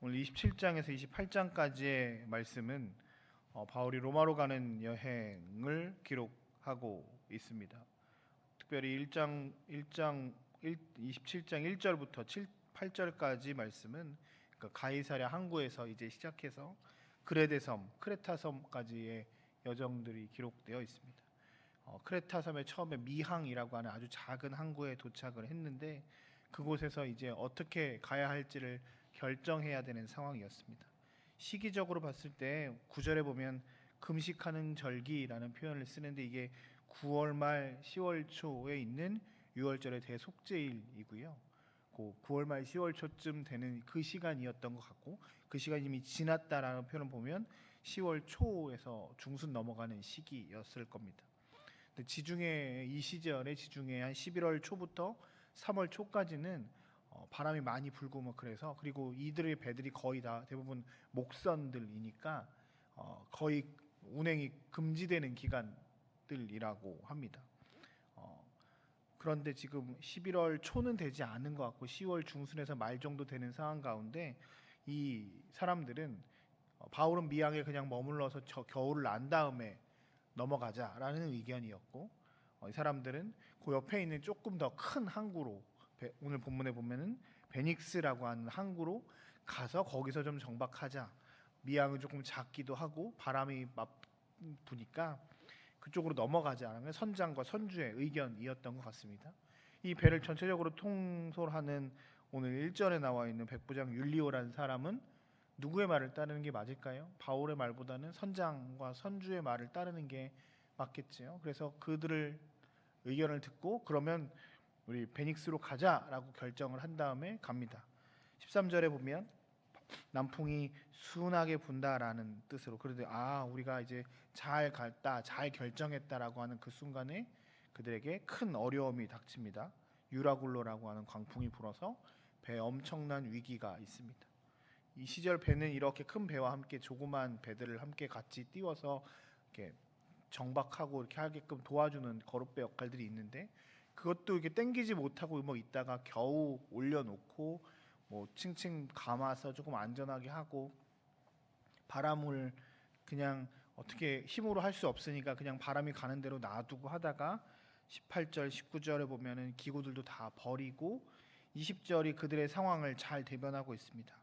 오늘 27장에서 28장까지의 말씀은 어, 바울이 로마로 가는 여행을 기록하고 있습니다. 특별히 1장 1장 1, 27장 1절부터 7, 8절까지 말씀은 그 가이사랴 항구에서 이제 시작해서 그레데 섬, 크레타 섬까지의 여정들이 기록되어 있습니다. 어, 크레타 섬에 처음에 미항이라고 하는 아주 작은 항구에 도착을 했는데 그곳에서 이제 어떻게 가야 할지를 결정해야 되는 상황이었습니다. 시기적으로 봤을 때 구절에 보면 금식하는 절기라는 표현을 쓰는데 이게 9월 말 10월 초에 있는 6월절의 대속제일이고요. 그 9월 말 10월 초쯤 되는 그 시간이었던 것 같고 그 시간이 이미 지났다라는 표현을 보면 10월 초에서 중순 넘어가는 시기였을 겁니다. 지중해 이 시절에 지중해 한 11월 초부터 3월 초까지는 어, 바람이 많이 불고 뭐 그래서 그리고 이들의 배들이 거의 다 대부분 목선들이니까 어, 거의 운행이 금지되는 기간들이라고 합니다. 어, 그런데 지금 11월 초는 되지 않은 것 같고 10월 중순에서 말 정도 되는 상황 가운데 이 사람들은 어, 바울은 미항에 그냥 머물러서 저 겨울을 난 다음에 넘어가자라는 의견이었고 어, 이 사람들은 그 옆에 있는 조금 더 큰 항구로 베- 오늘 본문에 보면은 베닉스라고 하는 항구로 가서 거기서 좀 정박하자. 미항은 조금 작기도 하고 바람이 막 부니까 그쪽으로 넘어가자라는 선장과 선주의 의견이었던 것 같습니다. 이 배를 전체적으로 통솔하는 오늘 1절에 나와 있는 백부장 율리오라는 사람은 누구의 말을 따르는 게 맞을까요? 바울의 말보다는 선장과 선주의 말을 따르는 게 맞겠지요. 그래서 그들을 의견을 듣고 그러면 우리 베닉스로 가자라고 결정을 한 다음에 갑니다. 13절에 보면 남풍이 순하게 분다라는 뜻으로 그런데 아 우리가 이제 잘 갔다 잘 결정했다라고 하는 그 순간에 그들에게 큰 어려움이 닥칩니다. 유라굴로라고 하는 광풍이 불어서 배에 엄청난 위기가 있습니다. 이 시절 배는 이렇게 큰 배와 함께 조그만 배들을 함께 같이 띄워서 이렇게 정박하고 이렇게 하게끔 도와주는 거룻배 역할들이 있는데 그것도 이렇게 땡기지 못하고 뭐 있다가 겨우 올려놓고 뭐 층층 감아서 조금 안전하게 하고 바람을 그냥 어떻게 힘으로 할 수 없으니까 그냥 바람이 가는 대로 놔두고 하다가 18절, 19절에 보면은 기구들도 다 버리고 20절이 그들의 상황을 잘 대변하고 있습니다.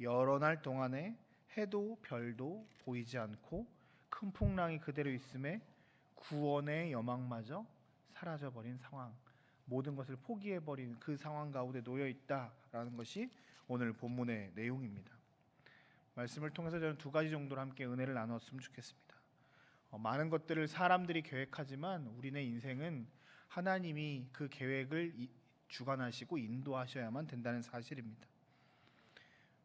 여러 날 동안에 해도 별도 보이지 않고 큰 풍랑이 그대로 있음에 구원의 여망마저 사라져 버린 상황. 모든 것을 포기해 버린 그 상황 가운데 놓여 있다라는 것이 오늘 본문의 내용입니다. 말씀을 통해서 저는 두 가지 정도로 함께 은혜를 나눴으면 좋겠습니다. 어, 많은 것들을 사람들이 계획하지만 우리네 인생은 하나님이 그 계획을 이- 주관하시고 인도하셔야만 된다는 사실입니다.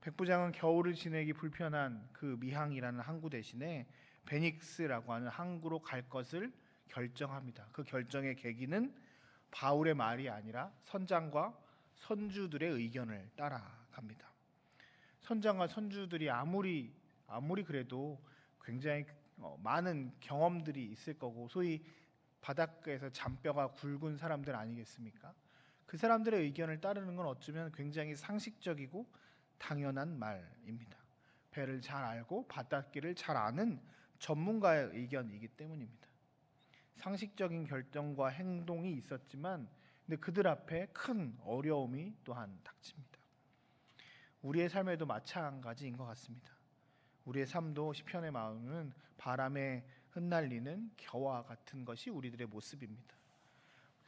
백부장은 겨울을 지내기 불편한 그 미항이라는 항구 대신에 베닉스라고 하는 항구로 갈 것을 결정합니다. 그 결정의 계기는 바울의 말이 아니라 선장과 선주들의 의견을 따라갑니다. 선장과 선주들이 아무리 아무리 그래도 굉장히 어, 많은 경험들이 있을 거고 소위 바닷가에서 잔뼈가 굵은 사람들 아니겠습니까? 그 사람들의 의견을 따르는 건 어쩌면 굉장히 상식적이고 당연한 말입니다. 배를 잘 알고 바닷길을 잘 아는 전문가의 의견이기 때문입니다. 상식적인 결정과 행동이 있었지만 근데 그들 앞에 큰 어려움이 또한 닥칩니다. 우리의 삶에도 마찬가지인 것 같습니다. 우리의 삶도 시편의 마음은 바람에 흩날리는 겨와 같은 것이 우리들의 모습입니다.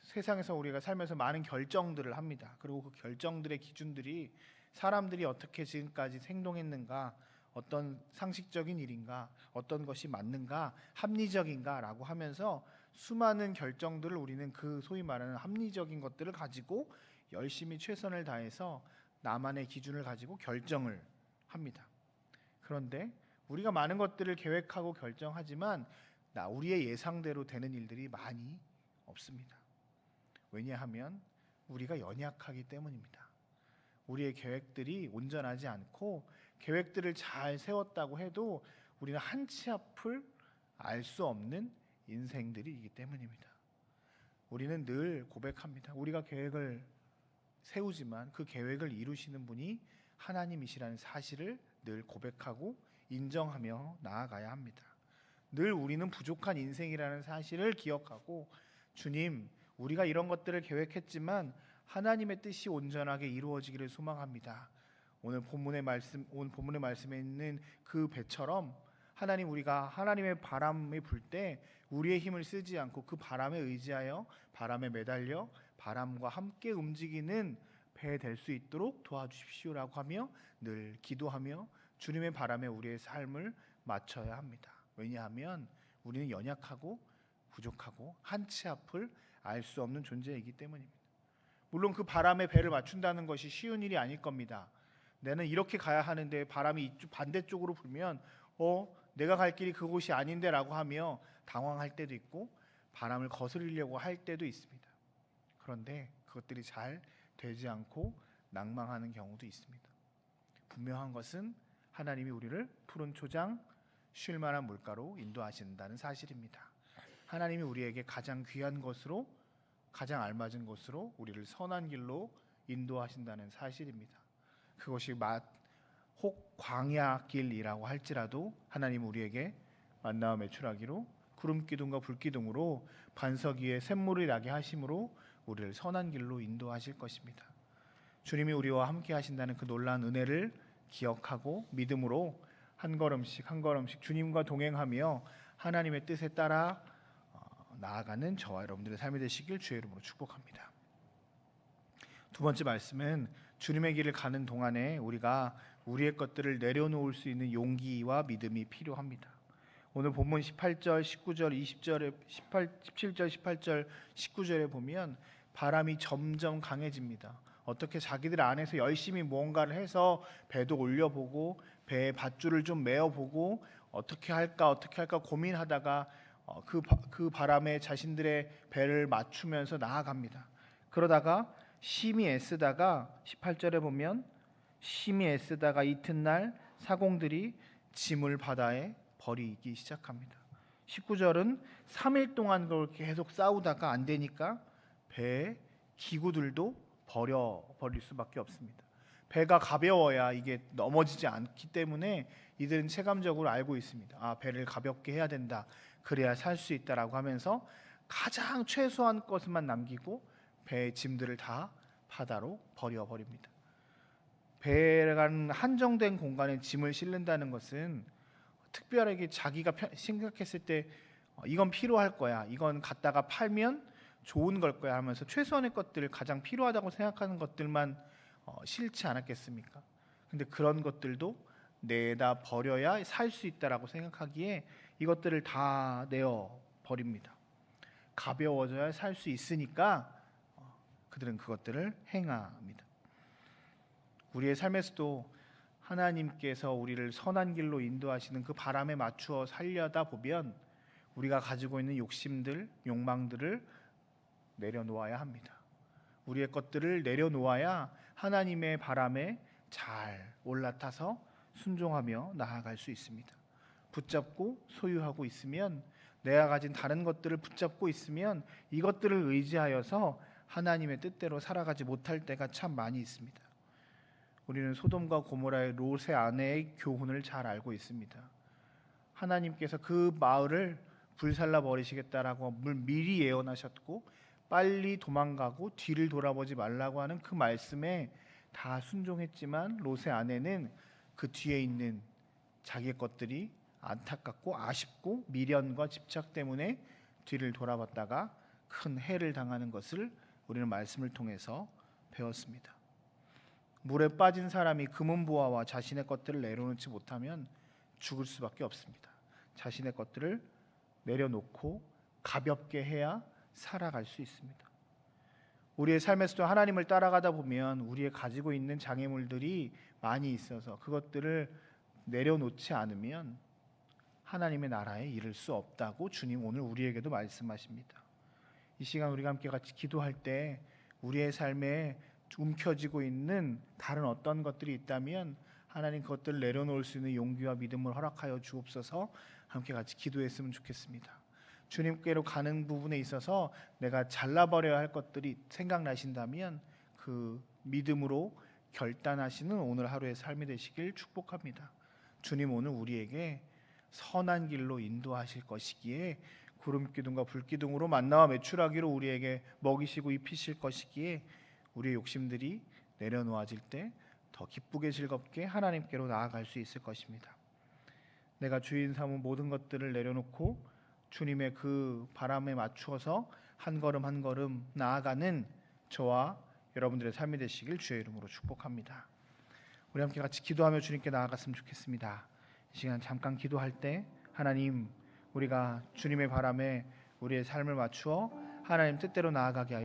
세상에서 우리가 살면서 많은 결정들을 합니다. 그리고 그 결정들의 기준들이 사람들이 어떻게 지금까지 행동했는가, 어떤 상식적인 일인가, 어떤 것이 맞는가, 합리적인가라고 하면서 수많은 결정들을 우리는 그 소위 말하는 합리적인 것들을 가지고 열심히 최선을 다해서 나만의 기준을 가지고 결정을 합니다. 그런데 우리가 많은 것들을 계획하고 결정하지만 나 우리의 예상대로 되는 일들이 많이 없습니다. 왜냐하면 우리가 연약하기 때문입니다. 우리의 계획들이 온전하지 않고 계획들을 잘 세웠다고 해도 우리는 한 치 앞을 알 수 없는 인생들이기 때문입니다. 우리는 늘 고백합니다. 우리가 계획을 세우지만 그 계획을 이루시는 분이 하나님이시라는 사실을 늘 고백하고 인정하며 나아가야 합니다. 늘 우리는 부족한 인생이라는 사실을 기억하고 주님, 우리가 이런 것들을 계획했지만 하나님의 뜻이 온전하게 이루어지기를 소망합니다. 오늘 본문의 말씀, 오늘 본문의 말씀에 있는 그 배처럼 하나님 우리가 하나님의 바람이 불 때 우리의 힘을 쓰지 않고 그 바람에 의지하여 바람에 매달려 바람과 함께 움직이는 배 될 수 있도록 도와주십시오라고 하며 늘 기도하며 주님의 바람에 우리의 삶을 맞춰야 합니다. 왜냐하면 우리는 연약하고 부족하고 한치 앞을 알 수 없는 존재이기 때문입니다. 물론 그 바람에 배를 맞춘다는 것이 쉬운 일이 아닐 겁니다. 내는 이렇게 가야 하는데 바람이 이쪽 반대쪽으로 불면 어 내가 갈 길이 그곳이 아닌데라고 하며 당황할 때도 있고 바람을 거스르려고 할 때도 있습니다. 그런데 그것들이 잘 되지 않고 낭망하는 경우도 있습니다. 분명한 것은 하나님이 우리를 푸른 초장 쉴 만한 물가로 인도하신다는 사실입니다. 하나님이 우리에게 가장 귀한 것으로 가장 알맞은 것으로 우리를 선한 길로 인도하신다는 사실입니다. 그것이 맛, 혹 광야 길이라고 할지라도 하나님 우리에게 만나와 매출하기로 구름 기둥과 불 기둥으로 반석 위에 샘물을 나게 하심으로 우리를 선한 길로 인도하실 것입니다. 주님이 우리와 함께 하신다는 그 놀라운 은혜를 기억하고 믿음으로 한 걸음씩 한 걸음씩 주님과 동행하며 하나님의 뜻에 따라 어, 나아가는 저와 여러분들의 삶이 되시길 주의 이름으로 축복합니다. 두 번째 말씀은 주님의 길을 가는 동안에 우리가 우리의 것들을 내려놓을 수 있는 용기와 믿음이 필요합니다. 오늘 본문 18절, 19절, 20절에 18, 17절, 18절, 19절에 보면 바람이 점점 강해집니다. 어떻게 자기들 안에서 열심히 무언가를 해서 배도 올려보고 배에 밧줄을 좀 메어보고 어떻게 할까 어떻게 할까 고민하다가 어, 그, 바, 그 바람에 자신들의 배를 맞추면서 나아갑니다. 그러다가 심히 애쓰다가 18절에 보면 심히 애쓰다가 이튿날 사공들이 짐을 바다에 버리기 시작합니다. 19절은 3일 동안 그걸 계속 싸우다가 안 되니까 배의 기구들도 버려 버릴 수밖에 없습니다. 배가 가벼워야 이게 넘어지지 않기 때문에 이들은 체감적으로 알고 있습니다. 아, 배를 가볍게 해야 된다. 그래야 살 수 있다라고 하면서 가장 최소한 것만 남기고 배의 짐들을 다 바다로 버려 버립니다. 배라는 한정된 공간에 짐을 실는다는 것은 특별하게 자기가 편- 생각했을 때 어, 이건 필요할 거야. 이건 갖다가 팔면 좋은 걸 거야 하면서 최소한의 것들을 가장 필요하다고 생각하는 것들만 어, 싫지 않았겠습니까? 근데 그런 것들도 내다 버려야 살 수 있다라고 생각하기에 이것들을 다 내어 버립니다. 가벼워져야 살 수 있으니까 어, 그들은 그것들을 행합니다. 우리의 삶에서도 하나님께서 우리를 선한 길로 인도하시는 그 바람에 맞추어 살려다 보면 우리가 가지고 있는 욕심들, 욕망들을 내려놓아야 합니다. 우리의 것들을 내려놓아야 하나님의 바람에 잘 올라타서 순종하며 나아갈 수 있습니다. 붙잡고 소유하고 있으면 내가 가진 다른 것들을 붙잡고 있으면 이것들을 의지하여서 하나님의 뜻대로 살아가지 못할 때가 참 많이 있습니다. 우리는 소돔과 고모라의 롯의 아내의 교훈을 잘 알고 있습니다. 하나님께서 그 마을을 불살라 버리시겠다라고 물 미리 예언하셨고 빨리 도망가고 뒤를 돌아보지 말라고 하는 그 말씀에 다 순종했지만 롯의 아내는 그 뒤에 있는 자기의 것들이 안타깝고 아쉽고 미련과 집착 때문에 뒤를 돌아봤다가 큰 해를 당하는 것을 우리는 말씀을 통해서 배웠습니다. 물에 빠진 사람이 금은 보화와 자신의 것들을 내려놓지 못하면 죽을 수밖에 없습니다. 자신의 것들을 내려놓고 가볍게 해야 살아갈 수 있습니다. 우리의 삶에서도 하나님을 따라가다 보면 우리의 가지고 있는 장애물들이 많이 있어서 그것들을 내려놓지 않으면 하나님의 나라에 이를 수 없다고 주님 오늘 우리에게도 말씀하십니다. 이 시간 우리가 함께 같이 기도할 때 우리의 삶에 움켜쥐고 있는 다른 어떤 것들이 있다면 하나님 그것들을 내려놓을 수 있는 용기와 믿음을 허락하여 주옵소서 함께 같이 기도했으면 좋겠습니다. 주님께로 가는 부분에 있어서 내가 잘라버려야 할 것들이 생각나신다면 그 믿음으로 결단하시는 오늘 하루의 삶이 되시길 축복합니다. 주님 오늘 우리에게 선한 길로 인도하실 것이기에 구름 기둥과 불 기둥으로 만나와 매출하기로 우리에게 먹이시고 입히실 것이기에 우리의 욕심들이 내려놓아질 때 더 기쁘게 즐겁게 하나님께로 나아갈 수 있을 것입니다. 내가 주인 삼은 모든 것들을 내려놓고 주님의 그 바람에 맞추어서 한 걸음 한 걸음 나아가는 저와 여러분들의 삶이 되시길 주의 이름으로 축복합니다. 우리 함께 같이 기도하며 주님께 나아갔으면 좋겠습니다. 이 시간 잠깐 기도할 때 하나님 우리가 주님의 바람에 우리의 삶을 맞추어 하나님 뜻대로 나아가게 하여